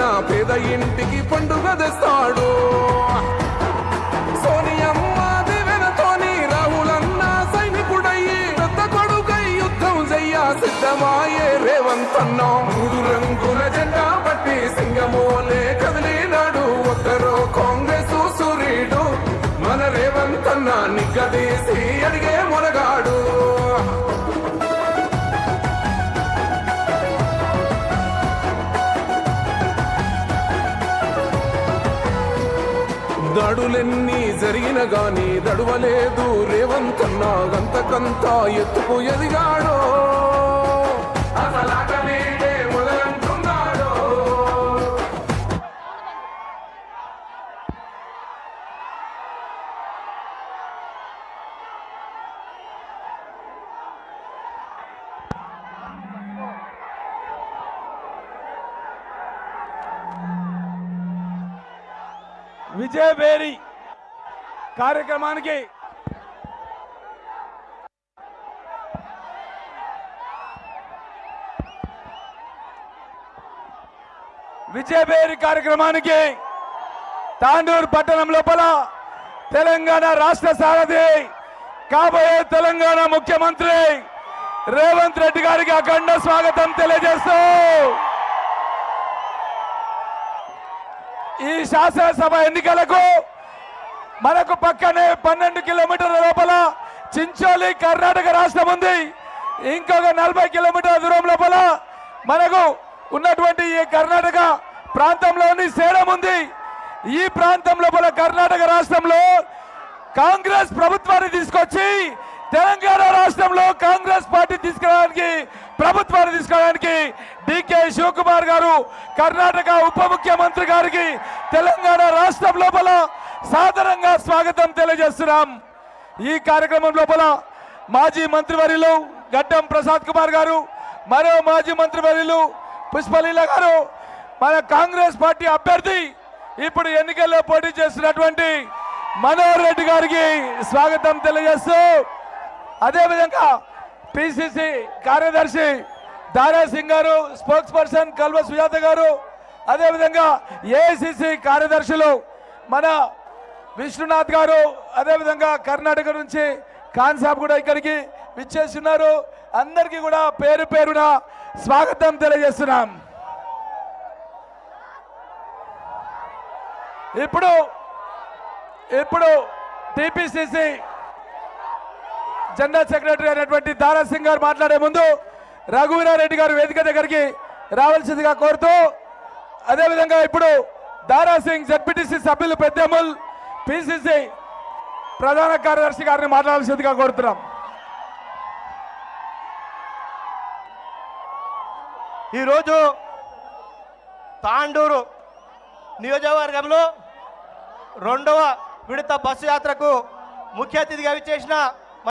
అన్న పేద ఇంటికి పండుగ తెస్తాడు. సోనియమ్మ దివెనతోని రాహులన్న సైనికుడయ్యి పెద్ద కొడుకై యుద్ధం చెయ్య సిద్ధమాయే రేవంతన్న. మూడు రంగుల జెండా పట్టి సింగమోలే కదిలిన దడులెన్ని జరిగిన గాని దడువలేదు రేవంతన్నా గంతకంత ఎత్తుకు ఎదిగాడో. విజయభేరి కార్యక్రమానికి విజయభేరి కార్యక్రమానికి తాండూరు పట్టణం లోపల తెలంగాణ రాష్ట్ర సారథి కాబోయే తెలంగాణ ముఖ్యమంత్రి రేవంత్ రెడ్డి గారికి అఖండ స్వాగతం తెలియజేస్తూ ఈ శాసనసభ ఎన్నికలకు మనకు పక్కనే పన్నెండు కిలోమీటర్ల లోపల చించోలి కర్ణాటక రాష్ట్రం ఉంది. ఇంకొక నలభై కిలోమీటర్ల దూరం లోపల మనకు ఉన్నటువంటి ఈ కర్ణాటక ప్రాంతంలోని సేడం ఉంది. ఈ ప్రాంతం లోపల కర్ణాటక రాష్ట్రంలో కాంగ్రెస్ ప్రభుత్వాన్ని తీసుకొచ్చి తెలంగాణ రాష్ట్రంలో కాంగ్రెస్ పార్టీ తీసుకురావడానికి ప్రభుత్వాన్ని తీసుకోవడానికి డికే శివకుమార్ గారు కర్ణాటక ఉప ముఖ్యమంత్రి గారికి తెలంగాణ రాష్ట్రం లోపల సాదరంగా స్వాగతం తెలియజేస్తున్నాం. ఈ కార్యక్రమం లోపల మాజీ మంత్రివర్యులు గడ్డం ప్రసాద్ కుమార్ గారు మరో మాజీ మంత్రివర్యులు పుష్పలీల గారు మన కాంగ్రెస్ పార్టీ అభ్యర్థి ఇప్పుడు ఎన్నికల్లో పోటీ చేస్తున్నటువంటి మనోహర్ రెడ్డి గారికి స్వాగతం తెలియజేస్తూ అదేవిధంగా పిసిసి కార్యదర్శి దారా సింగ్ గారు స్పోక్స్ పర్సన్ కల్వ సుజాత గారు అదేవిధంగా ఏఐసిసి కార్యదర్శులు మన విష్ణునాథ్ గారు అదేవిధంగా కర్ణాటక నుంచి ఖాన్ సాబ్ కూడా ఇక్కడికి విచ్చేస్తున్నారు. అందరికీ కూడా పేరు పేరున స్వాగతం తెలియజేస్తున్నాం. ఇప్పుడు ఇప్పుడు టిపిసిసి జనరల్ సెక్రటరీ అయినటువంటి దారాసింగ్ గారు మాట్లాడే ముందు రఘువీరారెడ్డి గారు వేదిక దగ్గరికి రావాల్సిందిగా కోరుతూ అదేవిధంగా ఇప్పుడు దారాసింగ్ జడ్పీటీసీ సభ్యులు పెద్దముల్ పిసిసి ప్రధాన కార్యదర్శి గారిని మాట్లాడాల్సిందిగా కోరుతున్నాం. ఈరోజు తాండూరు నియోజకవర్గంలో రెండవ విడత బస్సు యాత్రకు ముఖ్య అతిథిగా విచ్చేసిన